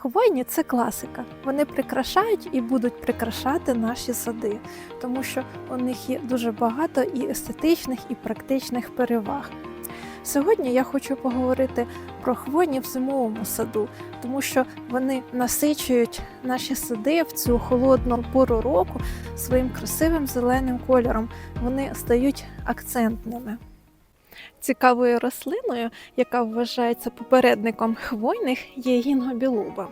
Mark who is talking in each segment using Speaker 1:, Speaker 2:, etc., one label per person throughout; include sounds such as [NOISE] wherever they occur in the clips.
Speaker 1: Хвойні це класика. Вони прикрашають і будуть прикрашати наші сади, тому що у них є дуже багато і естетичних, і практичних переваг. Сьогодні я хочу поговорити про хвойні в зимовому саду, тому що вони насичують наші сади в цю холодну пору року своїм красивим зеленим кольором. Вони стають акцентними. Цікавою рослиною, яка вважається попередником хвойних, є гінгобілуба.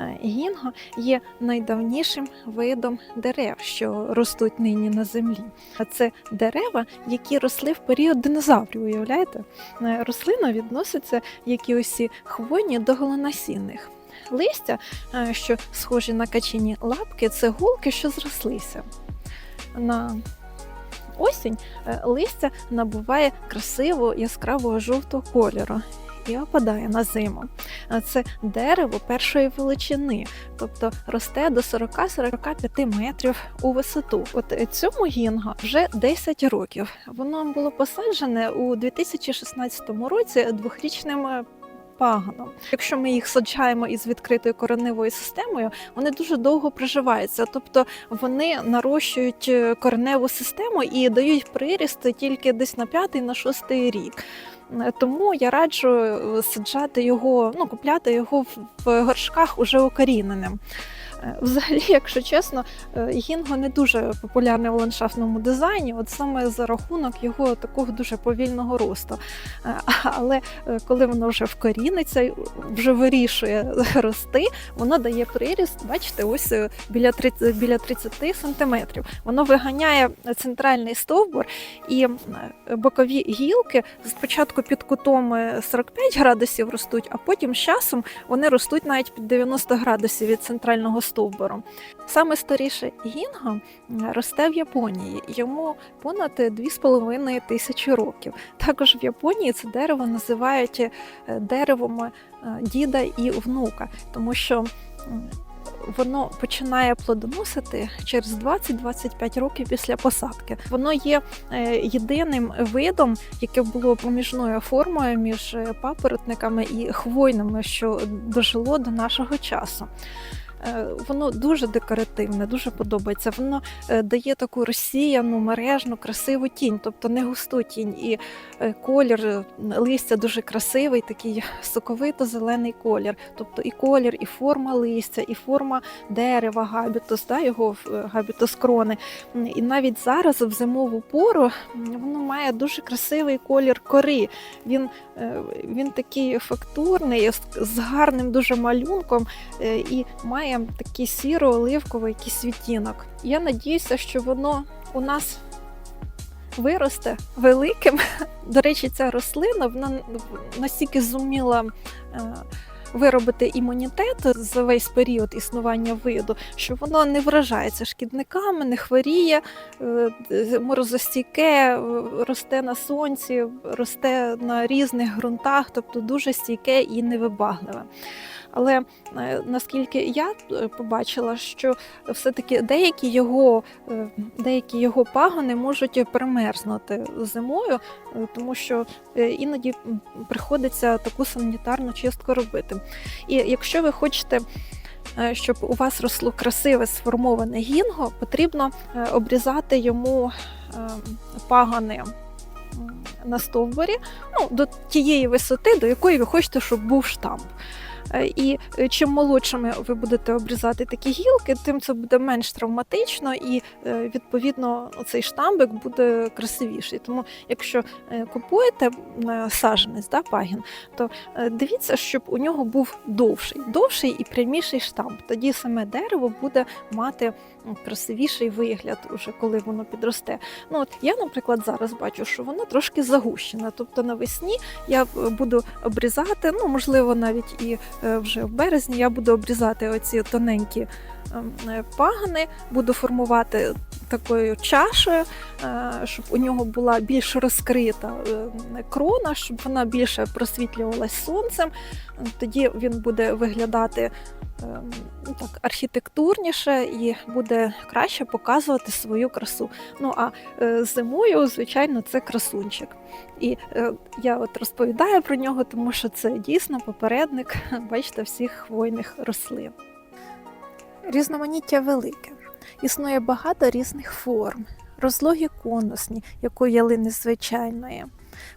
Speaker 1: Е, Гінго є найдавнішим видом дерев, що ростуть нині на землі. А Це дерева, які росли в період динозаврів. Уявляєте? Е, Рослина відноситься, як і усі хвойні, до голонасінних. Листя, е, що схожі на качині лапки, це гулки, що зрослися. На осінь е, листя набуває красивого яскравого жовтого кольору і опадає на зиму. Це дерево першої величини, тобто росте до 40-45 метрів у висоту. От е, цьому гінго вже 10 років. Воно було посаджене у 2016 році двохрічним е, пагоном. Якщо ми їх саджаємо із відкритою кореневою системою, вони дуже довго приживаються, тобто вони нарощують е, кореневу систему і дають приріст тільки десь на п'ятий, на шостий рік. Е, Тому я раджу е, саджати його, ну купляти його в горшках уже укоріненим. Е, Взагалі, [LAUGHS] якщо чесно, е, гінго не дуже популярний в ландшафтному дизайні, от саме за рахунок його такого дуже повільного росту. Е, [LAUGHS] Але коли воно вже вкоріниться, вже вирішує [LAUGHS] рости, воно дає приріст, бачите, ось біля 30, біля 30 сантиметрів. Воно виганяє центральний стовбур і бокові гілки спочатку під кутом е, 45 градусів ростуть, а потім з часом вони ростуть навіть під 90 градусів від центрального стовбуру. Саме старіше гінго росте в Японії. Йому понад 2,5 тисячі років. Також в Японії це дерево називають е, деревом е, діда і внука, тому що воно починає плодоносити через 20-25 років після посадки. Воно є е, єдиним видом, яке було поміжною формою між папоротниками і хвойними, що дожило до нашого часу. Е, Воно дуже декоративне, дуже подобається. Воно е, дає таку розсіяну, мережну, красиву тінь, тобто не густу тінь. І е, колір листя дуже красивий, такий соковито-зелений колір. Тобто і колір, і форма листя, і форма дерева, габітус, да, його габітус крони. І навіть зараз, в зимову пору, воно має дуже красивий колір кори. Він, він такий фактурний, з- гарним дуже малюнком і має такий сіро-оливковий якийсь відтінок. Я надіюся, що воно у нас виросте великим. [LAUGHS] До речі, ця рослина вона настільки зуміла. е, Виробити імунітет за весь період існування виду, що воно не вражається шкідниками, не хворіє, е, морозостійке, е, росте на сонці, росте на різних ґрунтах, тобто дуже стійке і невибагливе. Але е, наскільки я е, побачила, що все-таки деякі його, е, деякі його пагони можуть примерзнути зимою, тому що іноді приходиться таку санітарну чистку робити. І якщо ви хочете. Щоб у вас росло красиве сформоване гінго, потрібно обрізати йому пагони м, на стовбурі ну, до тієї висоти, до якої ви хочете, щоб був штамп. Е, І е, чим молодшими ви будете обрізати такі гілки, тим це буде менш травматично і е, відповідно цей штамбик буде красивіший. Тому якщо купуєте саджанець, да, пагін, то дивіться, щоб у нього був довший, довший і пряміший штамп. Тоді саме дерево буде мати красивіший вигляд, уже коли воно підросте. Ну от я, наприклад, зараз бачу, що воно трошки загущене. Тобто навесні я буду обрізати, ну можливо, навіть і вже в березні я буду обрізати оці тоненькі ем, е, пагани, буду формувати такою чашею, е, щоб у нього була більш розкрита е, крона, щоб вона більше просвітлювалась сонцем. Тоді він буде виглядати ну, так, архітектурніше і буде краще показувати свою красу. Ну а е, зимою, звичайно, це красунчик. І е, я от розповідаю про нього, тому що це дійсно попередник, [LAUGHS] бачите, всіх хвойних рослин. Різноманіття велике. Існує багато різних форм, розлогі конусні, як у ялини звичайної,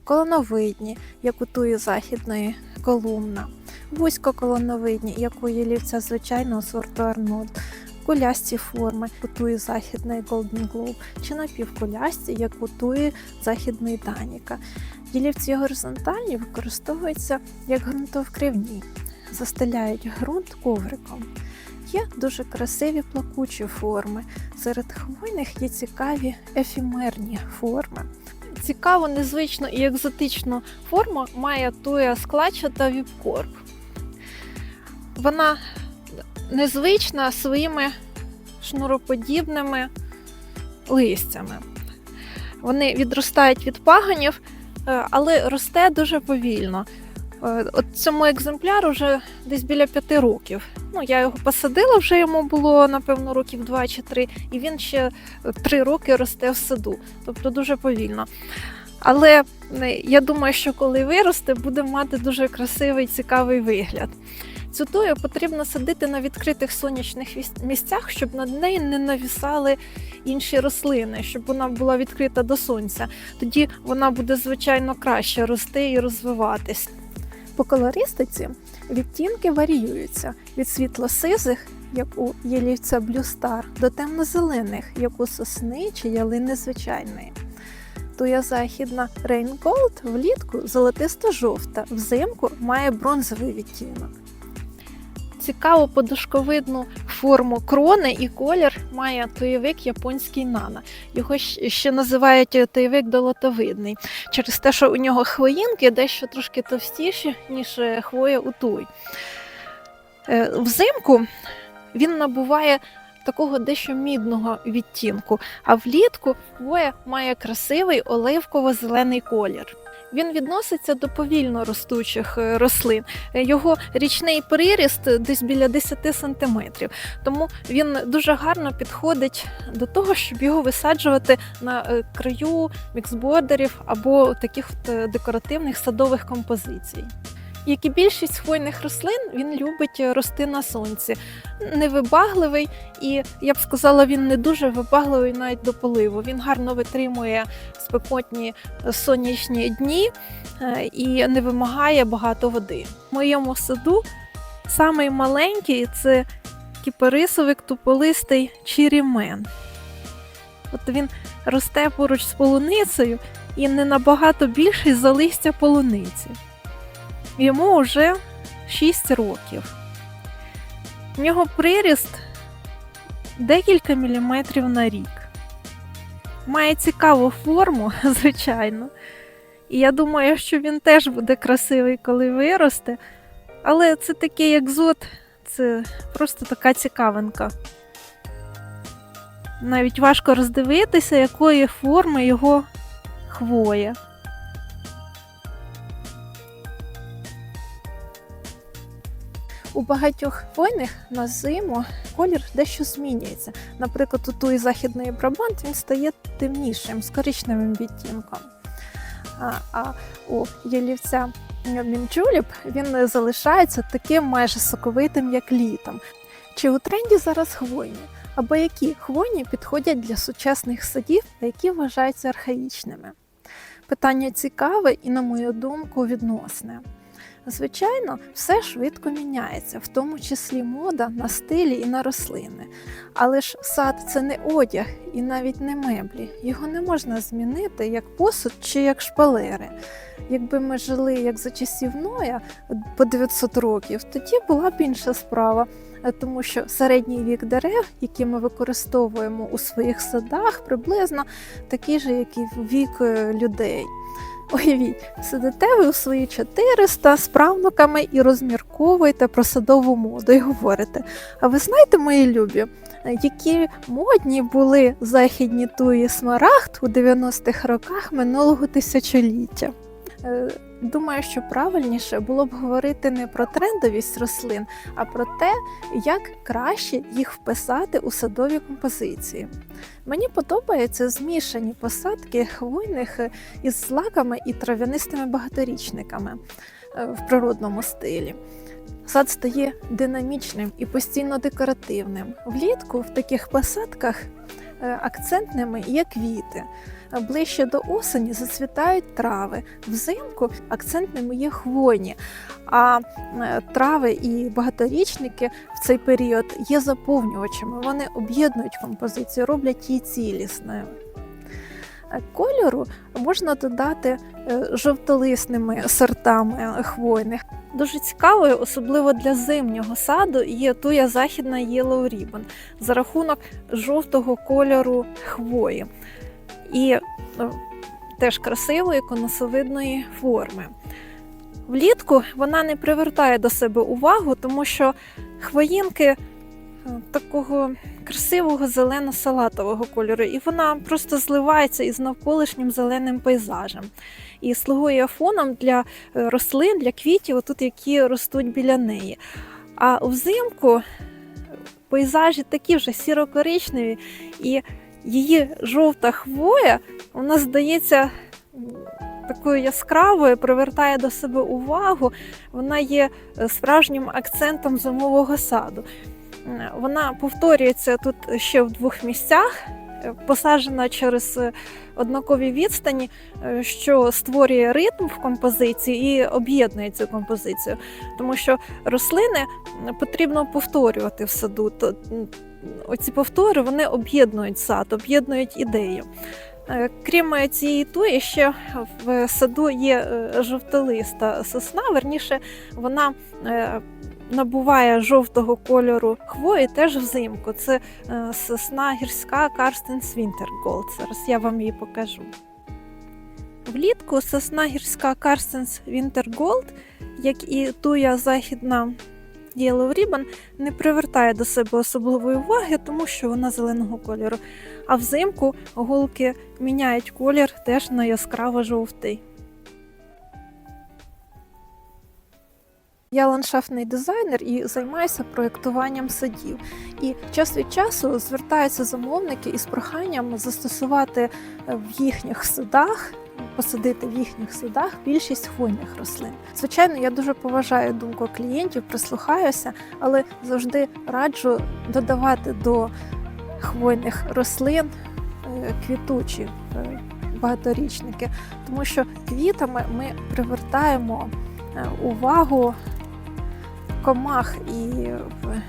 Speaker 1: колоновидні, як у туї західної колумна, вузькоколоновидні, як у ялівця звичайного сорту Арнольд, кулясті форми, туї західної Golden Globe, чи напівкулясті, як у туї західної Даніка. Ялівці горизонтальні використовуються як ґрунтовкривні, застеляють ґрунт ковриком. Є дуже красиві плакучі форми. Серед хвойних є цікаві ефімерні форми. Цікаву, незвичну і екзотичну форму має туя складчата віпкорп. Вона незвична своїми шнуроподібними листями. Вони відростають від пагонів, е, але росте дуже повільно. Е, От цьому екземпляру вже десь біля п'яти років. Ну, я його посадила, вже йому було, напевно, років два чи три, і він ще три роки росте в саду, тобто дуже повільно. Але е, я думаю, що коли виросте, буде мати дуже красивий, цікавий вигляд. Цю тою потрібно садити на відкритих сонячних місцях, щоб над нею не навісали інші рослини, щоб вона була відкрита до сонця. Тоді вона буде, звичайно, краще рости і розвиватись. По колористиці відтінки варіюються від світло-сизих, як у ялівця Star, до темно-зелених, як у сосни чи ялини звичайної. Туя західна Gold влітку золотисто-жовта, взимку має бронзовий відтінок. Цікаву подушковидну форму крони і колір має туєвик японський нана. Його ще називають туєвик долотовидний, через те, що у нього хвоїнки дещо трошки товстіші, ніж е, хвоя у туй. Е, Взимку він набуває такого дещо мідного відтінку, а влітку хвоя має красивий оливково-зелений колір. Він відноситься до повільно ростучих е, рослин. Його річний приріст десь біля 10 сантиметрів, тому він дуже гарно підходить до того, щоб його висаджувати на е, краю міксбордерів або таких е, декоративних садових композицій. Як і більшість хвойних рослин, він любить е, рости на сонці. Невибагливий, і я б сказала, він не дуже вибагливий навіть до поливу. Він гарно витримує спекотні е, сонячні дні е, і не вимагає багато води. В моєму саду самий маленький це кіпарисовик туполистий чірімен. От він росте поруч з полуницею і не набагато більший за листя полуниці. Йому вже 6 років. В нього приріст декілька міліметрів на рік. Має цікаву форму, [LAUGHS] звичайно. І я думаю, що він теж буде красивий, коли виросте. Але це такий екзот, це просто така цікавинка. Навіть важко роздивитися, якої форми його хвоя. У багатьох хвойних на зиму колір дещо змінюється. Наприклад, у туї західної Брабант він стає темнішим, з коричневим відтінком. А, а у ялівця Мінджуліп він залишається таким майже соковитим, як літом. Чи у тренді зараз хвойні? Або які хвойні підходять для сучасних садів, які вважаються архаїчними? Питання цікаве і, на мою думку, відносне. Звичайно, все швидко міняється, в тому числі мода на стилі і на рослини. Але ж сад це не одяг і навіть не меблі. Його не можна змінити як посуд чи як шпалери. Якби ми жили як за часів Ноя по 900 років, тоді була б інша справа. Тому що середній вік дерев, які ми використовуємо у своїх садах, приблизно такий же, як і вік е, людей. Уявіть, сидите ви у свої 400 з правнуками і розмірковуєте про садову моду і говорите: а ви знаєте, мої любі, які модні були західні туї смарагд у 90-х роках минулого тисячоліття? Думаю, що правильніше було б говорити не про трендовість рослин, а про те, як краще їх вписати у садові композиції. Мені подобаються змішані посадки хвойних із злаками і трав'янистими багаторічниками е, в природному стилі. Сад стає динамічним і постійно декоративним. Влітку в таких посадках акцентними є квіти. Ближче до осені зацвітають трави. Взимку акцентними є хвойні, а е, трави і багаторічники в цей період є заповнювачами. Вони об'єднують композицію, роблять її цілісною. Е, Кольору можна додати е, жовтолисними сортами хвойних. Дуже цікавою, особливо для зимнього саду, є туя західна Yellow Ribbon за рахунок жовтого кольору хвої і е, теж красивої конусовидної форми. Влітку вона не привертає до себе увагу, тому що хвоїнки е, такого красивого зелено-салатового кольору, і вона просто зливається із навколишнім зеленим пейзажем. І слугує фоном для е, рослин, для квітів, отут, які ростуть біля неї. А взимку пейзажі такі вже сіро-коричневі, і її жовта хвоя, вона здається такою яскравою, привертає до себе увагу. Вона є е, справжнім акцентом зимового саду. Вона повторюється тут ще в двох місцях, посаджена через е, однакові відстані, е, що створює ритм в композиції і об'єднує цю композицію. Тому що рослини потрібно повторювати в саду. Оці повтори вони об'єднують сад, об'єднують ідею. Е, Крім цієї туї, ще в саду є жовтолиста сосна, верніше вона набуває жовтого кольору хвої теж взимку. Це е, сосна гірська Карстенс Вінтерголд. Зараз я вам її покажу. Влітку сосна гірська Карстенс Вінтерголд, як і туя західна Yellow Ribbon, не привертає до себе особливої уваги, тому що вона зеленого кольору. А взимку голки міняють колір теж на яскраво жовтий. Я ландшафтний дизайнер і займаюся проєктуванням садів. І час від часу звертаються замовники із проханням застосувати е, в їхніх садах, посадити в їхніх садах більшість хвойних рослин. Звичайно, я дуже поважаю думку клієнтів, прислухаюся, але завжди раджу додавати до хвойних рослин е, квітучі е, багаторічники, тому що квітами ми привертаємо увагу комах і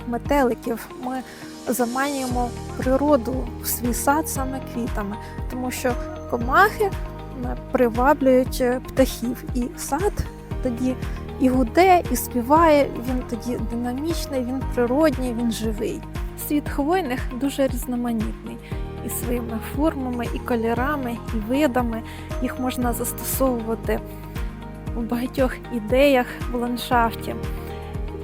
Speaker 1: метеликів. Ми заманюємо природу в свій сад саме квітами, тому що комахи е, приваблюють е, птахів, і сад тоді і гуде, і співає. Він тоді динамічний, він природній, він живий. Світ хвойних дуже різноманітний. І своїми формами, і кольорами, і видами їх можна застосовувати у багатьох ідеях в ландшафті.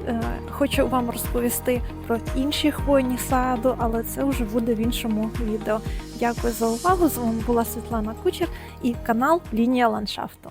Speaker 1: Е, Хочу вам розповісти про інші хвойні саду, але це вже буде в іншому відео. Дякую за увагу. З вами була Світлана Кучер і канал Лінія ландшафту.